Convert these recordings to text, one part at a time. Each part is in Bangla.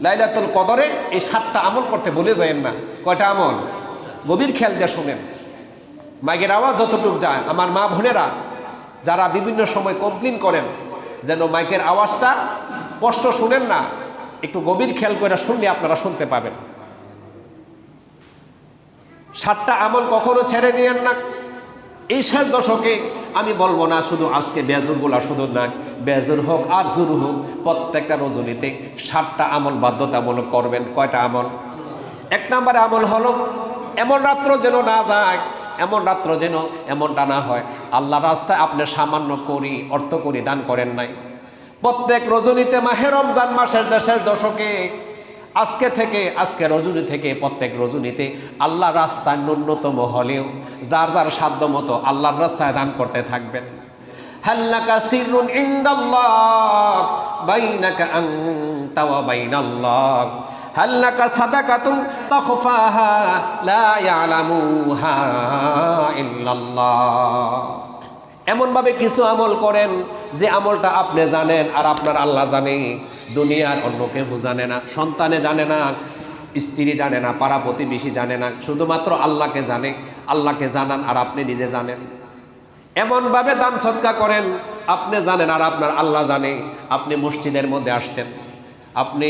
লাইলাতুল কদরে এই সাতটা আমল করতে বলে যায়েন না। কয়টা আমল? গভীর খেয়াল দিয়ে শোনেন। মাইকের আওয়াজ যতটুক যায়। আমার মা বোনেরা যারা বিভিন্ন সময় কমপ্লেন করেন, যেন মাইকের আওয়াজটা স্পষ্ট শুনেন না, একটু গভীর খেয়াল করে শুনলে আপনারা শুনতে পাবেন। সাতটা আমল কখনো ছেড়ে দিয়েন না। এই শেষ দশকে আমি বলব না শুধু আজকে বেজুরগুলা শুধু না, বেজুর হোক আর জুর হোক, প্রত্যেকটা রজনীতে সাতটা আমল বাধ্যতামূলক করবেন। কয়টা আমল? এক নম্বরে আমল হলো, এমন রাত্র যেন না যায়, এমন রাত্র যেন এমনটা না হয়। আল্লাহ রাস্তায় আপনি সামান্য করি, অর্থ করি দান করেন নাই। প্রত্যেক রজনীতে মাহে রমজান মাসের দেশের দশকে আজকে থেকে, আজকে রজনী থেকে, প্রত্যেক রজনীতে আল্লাহ রাস্তায় ন্যূনতম হলেও যার যার সাধ্য মতো আল্লাহর রাস্তায় দান করতে থাকবেন। হাল্লাকা হাল্লাকা এমনভাবে কিছু আমল করেন যে আমলটা আপনি জানেন আর আপনার আল্লাহ জানে। দুনিয়ার অন্য কেউ জানে না, সন্তানে জানে না, স্ত্রী জানে না, পাড়া প্রতিবেশী জানে না, শুধুমাত্র আল্লাহকে জানে, আল্লাহকে জানান আর আপনি নিজে জানেন। এমনভাবে দান সৎকা করেন, আপনি জানেন আর আপনার আল্লাহ জানে। আপনি মসজিদের মধ্যে আসছেন, আপনি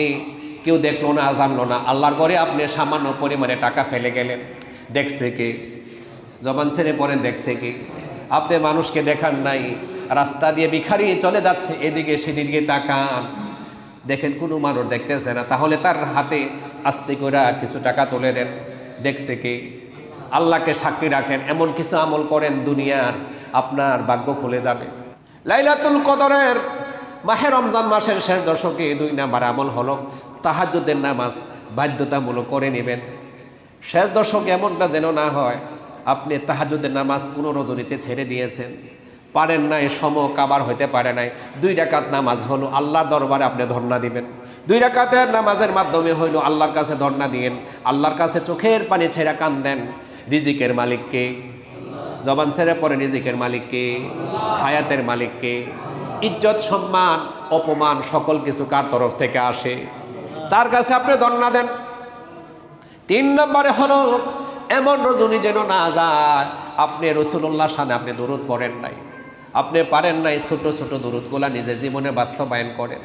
কেউ দেখল না, জানলো না, আল্লাহর ঘরে আপনি সামান্য পরিমাণে টাকা ফেলে গেলেন। দেখছে কে? জবান ছেড়ে পড়েন, দেখছে কি? আপনি মানুষকে দেখান নাই, রাস্তা দিয়ে ভিখারি চলে যাচ্ছে, এদিকে সেদিকে তাকান। দেখেন, কোনো মানুষ দেখতেছে না। তাহলে তার হাতে আস্তে করে কিছু টাকা তুলে দেন। দেখছে কি? আল্লাহকে সাক্ষী রাখেন। এমন কিছু আমল করেন, দুনিয়ার আপনার ভাগ্য খুলে যাবে। লাইলাতুল কদরের মাহে রমজান মাসের শেষ দশকে দুই নাম্বার আমল হলো তাহাজ্জুদের নামাজ বাধ্যতামূলক করে নেবেন। শেষ দশক এমনটা যেন না হয় আপনি তাহাজুদের নামাজ কোনো রজনীতে ছেড়ে দিয়েছেন। পারেন নাই সম কাবার হইতে পারে নাই। দুই রাকাত নামাজ হলো আল্লাহর দরবারে আপনি ধর্ণা দিবেন। দুই রাকাতের নামাজের মাধ্যমে হইল আল্লাহর কাছে ধর্ণা দিয়েন। আল্লাহর কাছে চোখের পানি ছেড়া কান দেন। রিজিকের মালিককে জবান ছেড়ে পরে রিজিকের মালিককে হায়াতের মালিককে ইজ্জত, সম্মান, অপমান সকল কিছু কার তরফ থেকে আসে? তার কাছে আপনি ধর্ণা দেন। তিন নম্বরে হলো এমন রজনী যেন না যায়। আপনি রসুল্লাহ সামনে আপনি দূরত পড়েন নাই। আপনি পারেন নাই ছোট ছোট দূরতগুলা নিজের জীবনে বাস্তবায়ন করেন।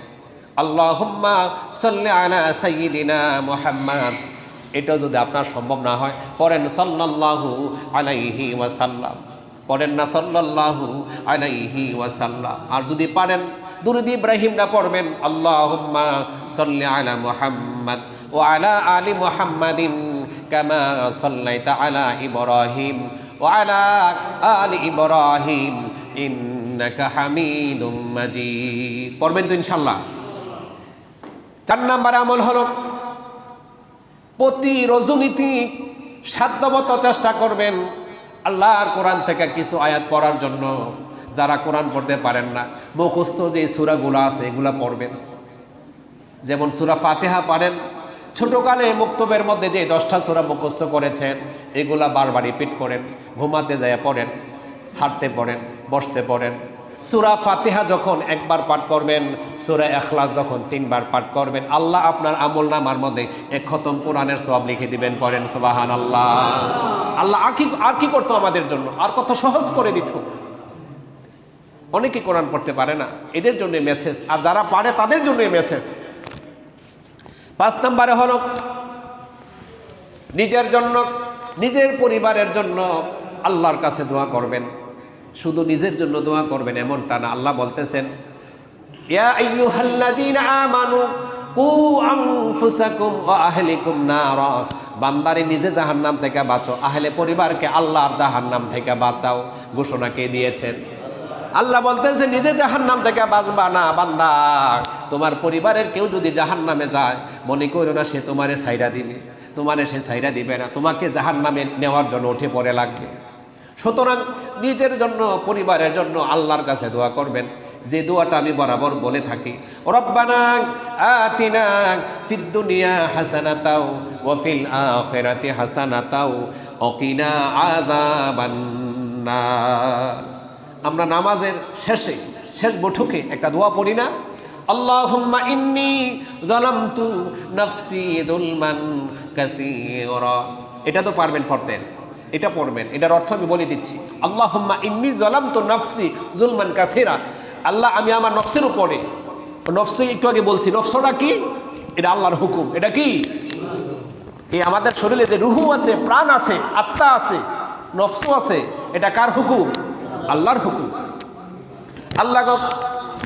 আল্লাহ হুম্মা সাল্লি আলা সাইয়্যিদিনা মুহাম্মদ। এটা যদি আপনার সম্ভব না হয়, পড়েন সাল্লাল্লাহু আলাইহি ওয়াসাল্লাম। পড়েন না সাল্লাল্লাহু আলাইহি ওয়াসাল্লাম। আর যদি পারেন, দুরুদ ইব্রাহিমটা পড়বেন, আল্লাহুম্মা সাল্লি আলা মুহাম্মদ ও আলা আলি মুহাম্মাদিন। সাল্লাইতা আলা ইব্রাহিম ও আলা আলি ইব্রাহিম ইন্নাকা হামিদুম মাজিদ পড়বেন তো ইনশাল্লাহ চার নাম্বার আমল হলো প্রতি রজনীতি সাধ্যমতো চেষ্টা করবেন আল্লাহর কোরআন থেকে কিছু আয়াত পড়ার জন্য। যারা কোরআন পড়তে পারেন না, মুখস্থ যে সুরাগুলো আছে এগুলা পড়বেন। যেমন সুরা ফাতেহা পারেন ছোটকালে মুক্তবের মধ্যে যে দশটা সুরা মুখস্থ করেছেন, এগুলা বারবার রিপিট করেন, ঘুমাতে যায় পড়েন, হাঁটতে পড়েন, বসতে পড়েন। সুরা ফাতেহা যখন একবার পাঠ করবেন, সুরা এখলাস যখন তিনবার পাঠ করবেন, আল্লাহ আপনার আমল নামার মধ্যে এক খতম কোরআনের সব লিখে দিবেন, পড়েন সোবাহান আল্লাহ আল্লাহ আর কি আর কি করতো আমাদের জন্য? আর কত সহজ করে দিত। অনেকে কোরআন পড়তে পারে না, এদের জন্য মেসেজ আর যারা পারে তাদের জন্য মেসেজ পাঁচ নম্বরে হলো নিজের জন্য, নিজের পরিবারের জন্য আল্লাহর কাছে দোয়া করবেন। শুধু নিজের জন্য দোয়া করবেন এমনটা না, আল্লাহ বলতেছেন আমানু কু আনফুসাকুম ওয়া আহলিকুম নারা। বান্দারে নিজে জাহান্নাম থেকে বাঁচো, আহলে পরিবারকে আল্লাহর জাহান্নাম থেকে বাঁচাও, ঘোষণা কে দিয়েছেন? আল্লাহ বলতেছে, নিজে জাহান্নাম থেকে বাঁচবা না বান্দা। তোমার পরিবারের কেউ যদি জাহান্নামে যায়, মনে করো না সে তোমারে সাইরা দিবে, তোমারে সে সাইরা দিবে না, তোমাকে জাহান্নামে নেওয়ার জন্য উঠে পড়ে লাগবে। সুতরাং নিজের জন্য, পরিবারের জন্য আল্লাহর কাছে দোয়া করবেন। যে দোয়াটা আমি বরাবর বলে থাকি হাসানাতাও আযাবান্নার। আমরা নামাজের শেষে, শেষ বৈঠকে একটা দোয়া পড়ি না? আল্লাহুম্মা ইন্নি জালামতু নাফসি যুলমান কাসীরা। এটা তো পারবেন পড়তেন, এটা পড়বেন, এটার অর্থ আমি বলে দিচ্ছি। আল্লাহুম্মা ইন্নি জালামতু নাফসি যুলমান কাসীরা। আল্লাহ, আমি আমার নফসের উপরে, নফস একটু আগে বলছি, নফসটা কি? এটা আল্লাহর হুকুম, এটা কি? এই আমাদের শরীরে যে রুহু আছে, প্রাণ আছে, আত্মা আছে নফসু আছে, এটা কার হুকুম? আল্লাহর হুকুম। আল্লাহ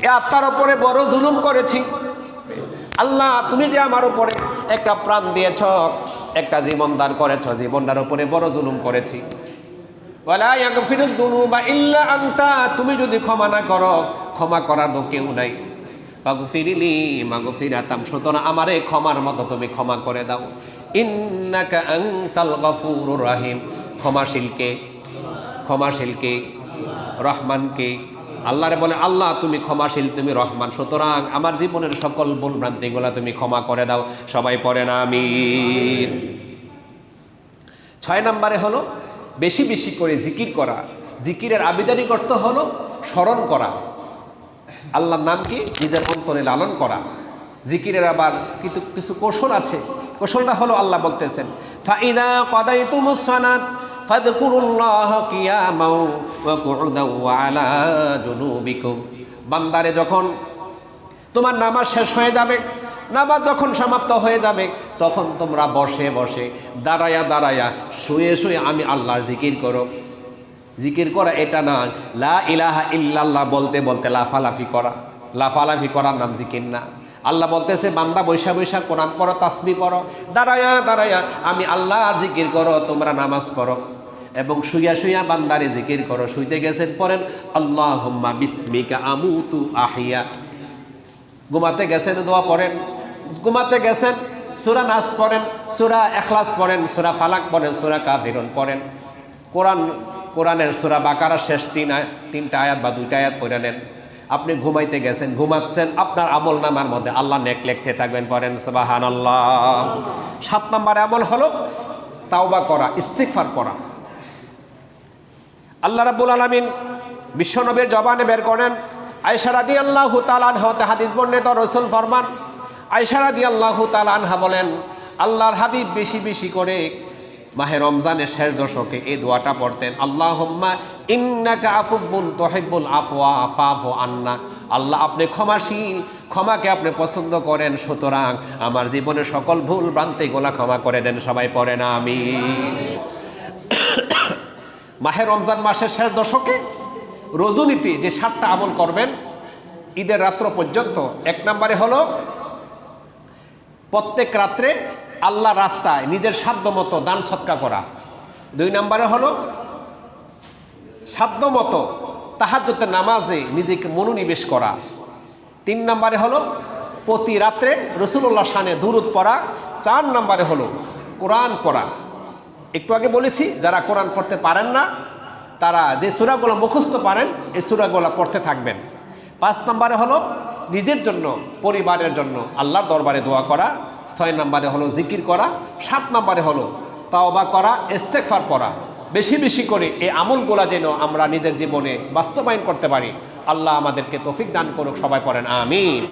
আত্মার ওপরে বড় জুলুম করেছি। আল্লাহ, তুমি যে আমার উপরে একটা প্রাণ দিয়েছ, একটা জীবন দান করেছ, জীবনটার উপরে বড় জুলুম করেছি। তুমি যদি ক্ষমা না করো, ক্ষমা করার তো কেউ নাই। মাগু ফিরিলি মাগু মাগফিরাতাম, সুতরাং আমারে ক্ষমার মতো তুমি ক্ষমা করে দাও। ইন্নাকা গফুরুর রাহিম। ক্ষমাশীলকে ক্ষমাশীলকে, রহমানকে আল্লাহরে বলে, আল্লাহ, তুমি ক্ষমাশীল, তুমি রহমান। সুতরাং আমার জীবনের সকল ভুল ভ্রান্তিগুলা তুমি ক্ষমা করে দাও। সবাই পড়ে না, আমিন। ছয় নম্বরে হলো, বেশি বেশি করে জিকির করা। জিকিরের আবিদানি করতে হলো, স্মরণ করা। আল্লাহর নাম কি? নিজের অন্তরে লালন করা। জিকিরের আবার কিন্তু কিছু কৌশল আছে। কৌশলটা হলো, আল্লাহ বলতেছেন ফাইদা কদাই তুমুসানাত বান্দারে যখন তোমার নামাজ শেষ হয়ে যাবে, নামাজ যখন সমাপ্ত হয়ে যাবে, তখন তোমরা বসে বসে, দাঁড়ায়া দাঁড়ায়া, শুয়ে শুয়ে আমি আল্লাহর জিকির করো। জিকির করা এটা না, লা ইলাহা ইল্লাল্লাহ বলতে বলতে লাফালাফি করা। লাফালাফি করার নাম জিকির না। আল্লাহ বলতেছে, বান্দা বৈশা বৈশা কোরআন পড়ো তাসমি পড়ো, দাঁড়ায়া দাঁড়ায়া আমি আল্লাহ জিকির করো, তোমরা নামাজ পড়ো। এবং শুইয়া শুইয়া বান্দারে জিকির করো, শুইতে গেছেন পরেন আল্লাহ বিস্মিকা আমুতু আহিয়া। ঘুমাতে গেছেন, দোয়া পড়েন। ঘুমাতে গেছেন, সুরা নাস পড়েন, সুরা এখলাস পড়েন, সুরা ফালাক পড়েন, সুরা কাফিরন পড়েন। কোরআন, কোরআনের সুরা বাকারা শেষ তিন তিনটা আয়াত বা দুইটা আয়াত পড়ে নেন। আপনি ঘুমাইতে গেছেন, ঘুমাচ্ছেন, আপনার আমল নামার মধ্যে আল্লাহ নেক লিখতে থাকবেন, পড়েন সুবাহান আল্লাহ সাত নম্বর আমল হলো তাওবা করা ইস্তিকফার করা আল্লাহ রাব্বুল আলামিন বিশ্বনবীর জবানে বের করেন আয়সা রাদি আল্লাহ তালান হতে হাদিস বর্ণিত, রসুল ফরমান আয়সা রাদি আল্লাহ তালানহা বলেন, আল্লাহর হাবিব বেশি বেশি করে মাহে রমজানের শেষ দশকে এই দোয়াটা পড়তেন আল্লাহ ইন্নাকা আফুফুন তহিবুল আফওয়া আফাফু আন্না। আল্লাহ আপনি ক্ষমাশীল, ক্ষমাকে আপনি পছন্দ করেন, সুতরাং আমার জীবনের সকল ভুল ভ্রান্তিগুলা ক্ষমা করে দেন, সবাই পড়ে না আমি মাহে রমজান মাসের শেষ দশকে রজনীতি যে সাতটা আমল করবেন, ঈদের রাত্র পর্যন্ত, এক নম্বরে হলো প্রত্যেক রাত্রে আল্লাহ রাস্তায় নিজের সাধ্য মতো দান সৎকা করা। দুই নম্বরে হলো সাধ্য মতো তাহাজ্যতে নামাজে নিজেকে মনোনিবেশ করা। তিন নম্বরে হলো প্রতি রাত্রে রসুল্লাহ শানে দুরুদ পড়া। চার নম্বরে হলো কোরআন পড়া। একটু আগে বলেছি, যারা কোরআন পড়তে পারেন না, তারা যে সুরাগুলো মুখস্থ পারেন, এই সুরাগুলো পড়তে থাকবেন। পাঁচ নম্বরে হলো নিজের জন্য, পরিবারের জন্য আল্লাহর দরবারে দোয়া করা। ছয় নম্বরে হলো জিকির করা। সাত নম্বরে হলো তাওবা করা ইস্তেকফার পড়া। বেশি বেশি করে এই আমলগুলা যেন আমরা নিজের জীবনে বাস্তবায়ন করতে পারি। আল্লাহ আমাদেরকে তৌফিক দান করুক, সবাই পড়েন, আমিন।